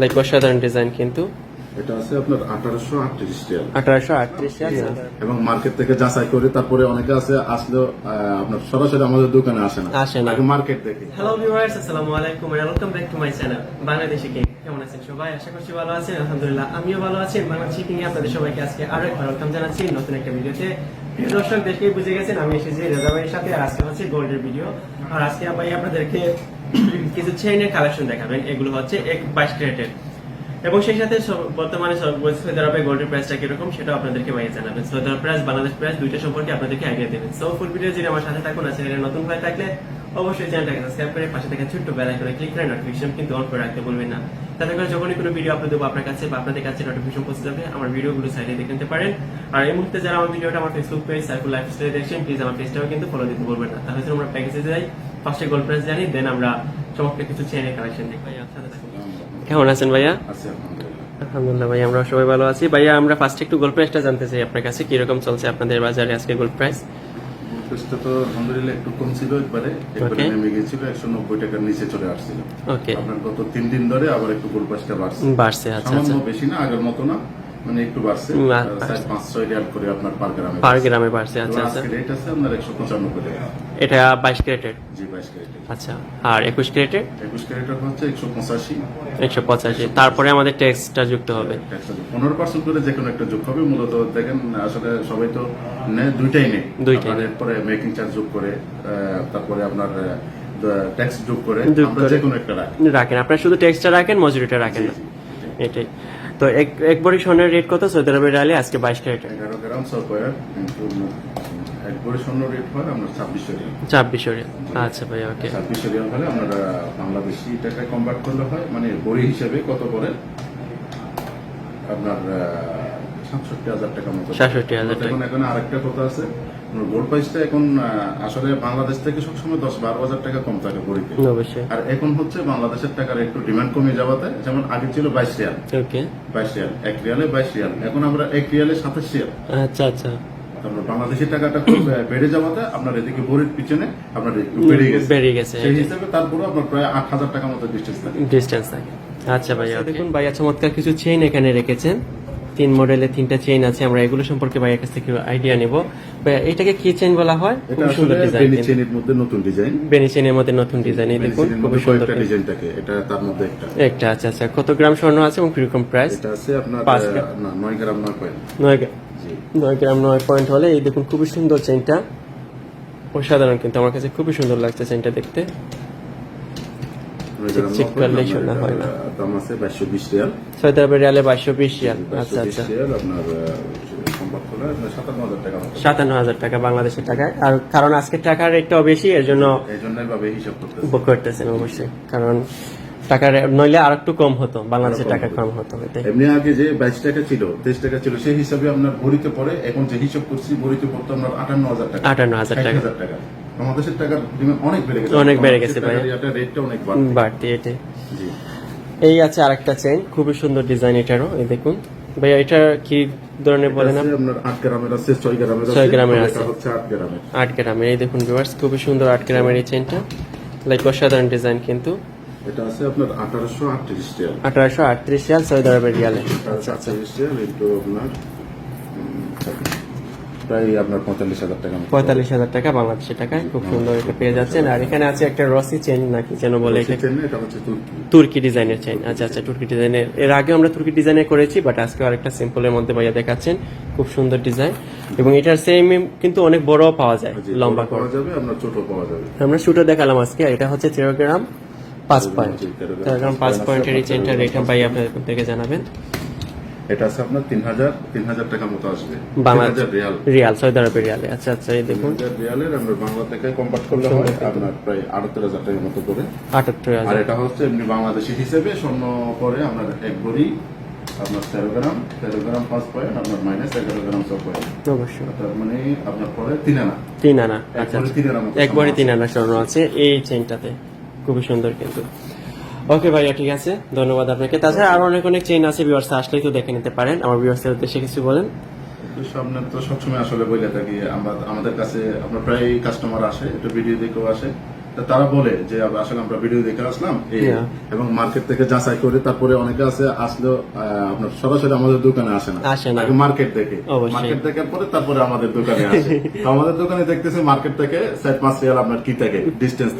Like অসাধারণ design কিন্তু। এটা আছে আপনার আঠারোশো আটত্রিশ রিয়াল আঠারোশো আটত্রিশ এবং মার্কেট থেকে যাচাই করে তারপরে অনেকে আছে আসলেও আপনার সরাসরি আমাদের দোকানে আসে না। আসে না। মার্কেট দেখে। হ্যালো ভিউয়ার্স আসসালামু আলাইকুম and welcome back to my channel Bangladeshi king কেমন আছেন সবাই? আশা করছি ভালো আছেন আলহামদুলিল্লাহ আমিও ভালো আছি। বাংলাদেশি কিং আপনাদের সবাইকে আজকে আরও একবার ওয়েলকাম জানাচ্ছি নতুন একটা ভিডিওতে। দর্শক, দেখেই বুঝে গেছেন, আমি এসেছি রেজা ভাইয়ের সাথে আজকে হচ্ছে গোল্ডের ভিডিও। আর আজকে ভাই আপনাদেরকে কিছু চেইনের কালেকশন দেখাবেন, এগুলো হচ্ছে এক বাইশ ক্যারেটের। এবং সেই সাথে বর্তমানে গোল্ডের প্রাইসটা কীরকম সেটা আপনাদেরকে ভাইয়া জানাবেন। সৌদি প্রাইস বাংলাদেশ প্রাইস দুইটা সম্পর্কে আপনাদেরকে আইডিয়া দেবেন। সো ফুল ভিডিও যদি আমার সাথে থাকুন আছে নতুন হয়ে থাকলে, অবশ্যই চ্যানেলটাকে সাবস্ক্রাইব করে পাশে থেকে ছোট্ট বেল আইকনে ক্লিক করে নোটিফিকেশন কিন্তু অন করে রাখতে বলবেন না। তাতে করে যখনই কোনো ভিডিও আপলোড দেবো আপনার কাছে বা আপনাদের কাছে নোটিফিকেশন পৌঁছে যাবে আমার ভিডিওগুলো সাইডে দেখে নিতে পারেন। আর এই মুহূর্তে যারা আমার ভিডিওটা আমার ফেসবুক পেজ সাইকুল লাইফস্টাইল দেখছেন প্লিজ আমার পেজটাও কিন্তু ফলো দিতে বলবেন না। তাহলে আমরা প্যাকেজে যাই ফার্স্টে গোল্ড প্রাইস জানি দেন আমরা চমৎকার কিছু চেনের কালেকশন দেখি ভাইয়া কেমন আছেন ভাইয়া? আছে আলহামদুলিল্লাহ। আলহামদুলিল্লাহ ভাই আমরা সবাই ভালো আছি। ভাইয়া আমরা ফার্স্ট একটু গোল্ড প্রাইসটা জানতে চাই আপনার কাছে কীরকম চলছে আপনাদের বাজারে আজকে গোল্ড প্রাইস বুলফিশটা তো আলহামদুলিল্লাহ একটু কম ছিল একবারে একবারে. নেমে গিয়েছিল একশো নব্বই টাকার নিচে চলে আসছিল। আপনার গত তিন দিন ধরে আবার একটু গোল পাঁচটা বাড়ছে। বাড়ছে আচ্ছা আচ্ছা। বেশি না আগের মতো না। মানে একটু বাড়ছে। পাঁচ ছয় রিয়াল করে আপনার পার গ্রামে পার গ্রামে বাড়ছে। আচ্ছা আচ্ছা। রেট আছে আপনার একশো পঁচানব্বই টাকা। এটা বাইশ ক্যারেটের? জি বাইশ ক্যারেটের। আচ্ছা আর একুশ ক্যারেটের? একুশ ক্যারেটের হচ্ছে একশো পঁচাশি। একশো পঁচাশি। তারপরে আমাদের ট্যাক্সটা যুক্ত হবে। পনেরো পার্সেন্ট করে যে কোনো একটা যোগ হবে। মূলত দেখেন আসলে সবাই তো নেয় দুইটাই নেই দুইটাই। এরপরে মেকিং চার্জ যোগ করে তারপরে আপনার ট্যাক্স যোগ করে আমরা যে কোনো একটা রাখি। রাখেন। আপনারা শুধু ট্যাক্সটা রাখেন মজুরিটা রাখেন এটাই। তো এক এক বড়ি স্বর্ণের রেট কত? সৌদি আরবের আলে আজকে বাইশ ক্যারেটের এগারো গ্রাম স্বর্ণ রেট হয় আমরা ছাব্বিশশো রিয়াল। ছাব্বিশ আচ্ছা ভাই ওকে ছাব্বিশশো রিয়াল হলে আপনারা বাংলাদেশি টাকায় কনভার্ট করলে হয় মানে বড়ি হিসেবে কত করে? আপনার সাতষট্টি হাজার টাকা মতো। 67,000 টাকা। এখন এখন আরেকটা কথা আছে গোল্ড প্রাইসটা এখন আসলে বাংলাদেশ থেকে সবসময় দশ বারো হাজার টাকা কম থাকে বড়িতে আর এখন হচ্ছে বাংলাদেশের টাকার একটু ডিমান্ড কমে যাওয়াতে যেমন আগে ছিল বাইশ রিয়াল। ওকে। বাইশ রিয়াল এক রিয়ালে বাইশ রিয়াল। এখন আমরা এক রিয়ালে সাতাশ রিয়াল। আচ্ছা আচ্ছা। আপনার বাংলাদেশি টাকাটা খুব বেড়ে যাওয়াতে আপনার এদিকে বড়ির পিছনে আপনার একটু বেড়ে গেছে। বেড়ে গেছে সেই হিসাবে তারপরে আপনার প্রায় আট হাজার টাকা মতো ডিস্টেন্স থাকে। ডিস্টেন্স থাকে। আচ্ছা ভাইয়া দেখুন ভাইয়া চমৎকার কিছু চেইন এখানে রেখেছেন। তিন মডেলের তিনটা চেইন আছে আমরা এগুলো সম্পর্কে ভাইয়ের কাছ থেকে আইডিয়া নেব। এটাকে কি চেইন বলা হয়? এটা খুব সুন্দর আসলে ডিজাইন বেনি চেনের মধ্যে নতুন ডিজাইন বেনি চেইনের মধ্যে নতুন ডিজাইন এই দেখুন খুব সুন্দর ডিজাইন থাকে এটা তার মধ্যে একটা। একটা আচ্ছা আচ্ছা কত গ্রাম স্বর্ণ আছে এবং কীরকম প্রাইস এটা আছে আপনার পাঁচ গ্রাম। না, নয় গ্রাম নয় পয়েন্ট নয় গ্রাম। জি। নয় গ্রাম নয় পয়েন্ট হলে এই দেখুন খুবই সুন্দর চেইনটা অসাধারণ কিন্তু আমার কাছে খুবই সুন্দর লাগছে চেইনটা দেখতে। চিক করলেই শোনা হয় না। দাম আছে বাইশশো বিশ রিয়াল। সৌদি আরবের রিয়ালে বাইশশো বিশ রিয়াল আচ্ছা আচ্ছা। আপনার সম্পর্ক হলে আপনার সাতান্ন হাজার টাকা মতো সাতান্ন হাজার টাকা বাংলাদেশের টাকায়। আর কারণ আজকে টাকার রেটটাও বেশি এর জন্য করতেছেন অবশ্যই। কারণ টাকার নইলে আর একটু কম হতো বাংলাদেশের টাকা কম হতো এমনি আগে যে বাইশ টাকা ছিল তেইশ টাকা ছিল সেই হিসাবে আপনার ভরিতে পরে এখন যে হিসাব করছি ভরিতে পড়তো আপনার আটান্ন হাজার টাকা। আটান্ন হাজার টাকা। 60,000 টাকা টাকার ডিমান্ড অনেক বেড়ে গেছে। অনেক বেড়ে গেছে ভাই। ভাই রেটটা অনেক বাড়তি এটাই জি। এই আছে আরেকটা চেইন খুবই সুন্দর ডিজাইন এটারও এই দেখুন। ভাইয়া এটা কি ধরনের বলেন আপনার আট গ্রামের আছে ছয় গ্রামের আছে। গ্রামের আছে। হচ্ছে আট গ্রামের। এই দেখুন ভিউয়ার্স খুবই সুন্দর আট গ্রামের এই চেইনটা লাইক অসাধারণ ডিজাইন কিন্তু। এটা আছে আপনার আঠারোশো আটত্রিশ রিয়াল। আঠারোশো আটত্রিশ রিয়াল সৌদি আরবের রিয়ালে। আচ্ছা আচ্ছা রিয়াল ইন্টু আপনার প্রায় আপনার পঁয়তাল্লিশ হাজার টাকা পঁয়তাল্লিশ হাজার টাকা বাংলাদেশের টাকায় খুব সুন্দর এটা পেয়ে যাচ্ছেন। আর এখানে আছে একটা রসি চেইন নাকি যেন বলে এটা চেন হচ্ছে তুর্কি। ডিজাইনের চেইন আচ্ছা আচ্ছা তুর্কি ডিজাইনের। এর আগে আমরা তুর্কি ডিজাইনে করেছি বাট আজকে আরেকটা সিম্পলের মধ্যে ভাইয়া দেখাচ্ছেন। খুব সুন্দর ডিজাইন। এবং এটার সেম কিন্তু অনেক বড় পাওয়া যায় লম্বা করে পাওয়া যাবে আপনার ছোট পাওয়া যাবে। আমরা শুটও দেখালাম আজকে এটা হচ্ছে তেরো গ্রাম পাঁচ পয়েন্ট। জি, 13 গ্রাম তেরো গ্রাম পাঁচ পয়েন্টের এই আপনার চেনটা রেট ভাই আপনাদের থেকে জানাবেন। এটা আছে আপনার তিন হাজার তিন হাজার টাকা মতো আসবে। বাংলাদেশ 3000 রিয়াল। রিয়াল সৌদি আরবের রিয়ালে। আচ্ছা আচ্ছা এই দেখুন। রিয়ালের আমরা বাংলা থেকে কম্পার্ট করলে হয় আপনার প্রায় আটাত্তর হাজার টাকার মতো করে। আটাত্তর আর এটা হচ্ছে এমনি বাংলাদেশি হিসেবে স্বর্ণ পরে আপনার এক ভরি আপনার তেরো গ্রাম তেরো গ্রাম পাঁচ পয়েন্ট আপনার মাইনাস এগারো গ্রাম ছয় পয়েন্ট। অবশ্যই। তার মানে আপনার পরে তিন আনা। তিন আনা। আচ্ছা আচ্ছা। তিন আনা একবারে তিন আনা স্বর্ণ আছে এই চেইনটাতে খুবই সুন্দর কিন্তু। ওকে ভাইয়া, ঠিক আছে। ধন্যবাদ আপনাকে। তাছাড়া আরও অনেক অনেক চেইন আছে ভিউয়ার্স আসলেই তো দেখে নিতে পারেন। আমার ভিউয়ার্সের উদ্দেশ্যে কিছু বলেন। সামনে তো সবসময় আসলে বলে থাকি। আমরা, আমাদের কাছে আপনার প্রায় কাস্টমার আসে, একটু ভিডিও দেখেও আসে। তারা বলে যে আসলে আমরা ভিডিও দেখে আসলাম। এবং মার্কেট থেকে যাচাই করে তারপরে অনেকে আছে আসলেও আপনার সরাসরি আমাদের দোকানে আসে না। আগে মার্কেট দেখে। মার্কেট দেখার পরে তারপরে আমাদের দোকানে আসে। তো আমাদের দোকানে দেখতেছে মার্কেট থেকে সাইড পাঁচ রিয়াল আপনার কি থাকে ডিস্টেন্স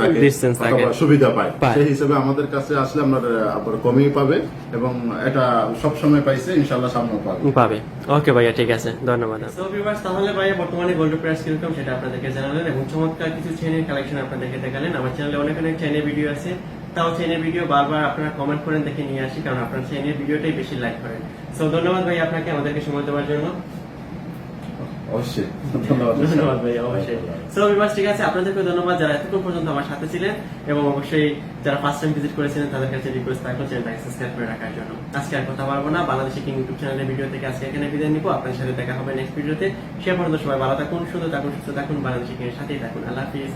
থাকে সুবিধা পায়। সেই হিসেবে আমাদের কাছে আসলে আপনার আপনার কমেই পাবে এবং এটা সব সময় পাইছে ইনশাল্লাহ সামনেও পাবে। পাবে। ওকে ভাইয়া ঠিক আছে। ধন্যবাদ। ভিউয়ার্স তাহলে ভাইয়া বর্তমানে গোল্ড প্রাইস কীরকম সেটা আপনাদেরকে জানালেন এবং চমৎকার কিছু চেনের কালেকশন আপনাদেরকে দেখালেন। আমার চ্যানেলে অনেক অনেক চেনের ভিডিও আছে। তাও চেনের ভিডিও বারবার আপনারা কমেন্ট করেন দেখে নিয়ে আসি কারণ আপনারা চেনের ভিডিওটাই বেশি লাইক করেন। সো ধন্যবাদ ভাই আপনাকে আমাদেরকে সময় দেওয়ার জন্য। অবশ্যই। ধন্যবাদ। ধন্যবাদ ভাই অবশ্যই। সো ভিউয়ার্স ঠিক আছে আপনাদেরকে ধন্যবাদ যারা এতক্ষণ পর্যন্ত আমার সাথে ছিলেন এবং অবশ্যই যারা ফার্স্ট টাইম ভিজিট করেছিলেন তাদের কাছে রিকোয়েস্ট থাকল চ্যানেলটাকে সাবস্ক্রাইব করে রাখার জন্য। আজকে আর কথা বলব না বাংলাদেশি কিং ইউটিউব চ্যানেলের ভিডিও থেকে আজকে এখানে বিদায় নিবো। আপনাদের সাথে দেখা হবে নেক্সট ভিডিওতে সে পর্যন্ত সবাই ভালো থাকুন সুন্দর থাকুন সুস্থ থাকুন বাংলাদেশি কিং সাথেই থাকুন। আল্লাহ হাফিজ।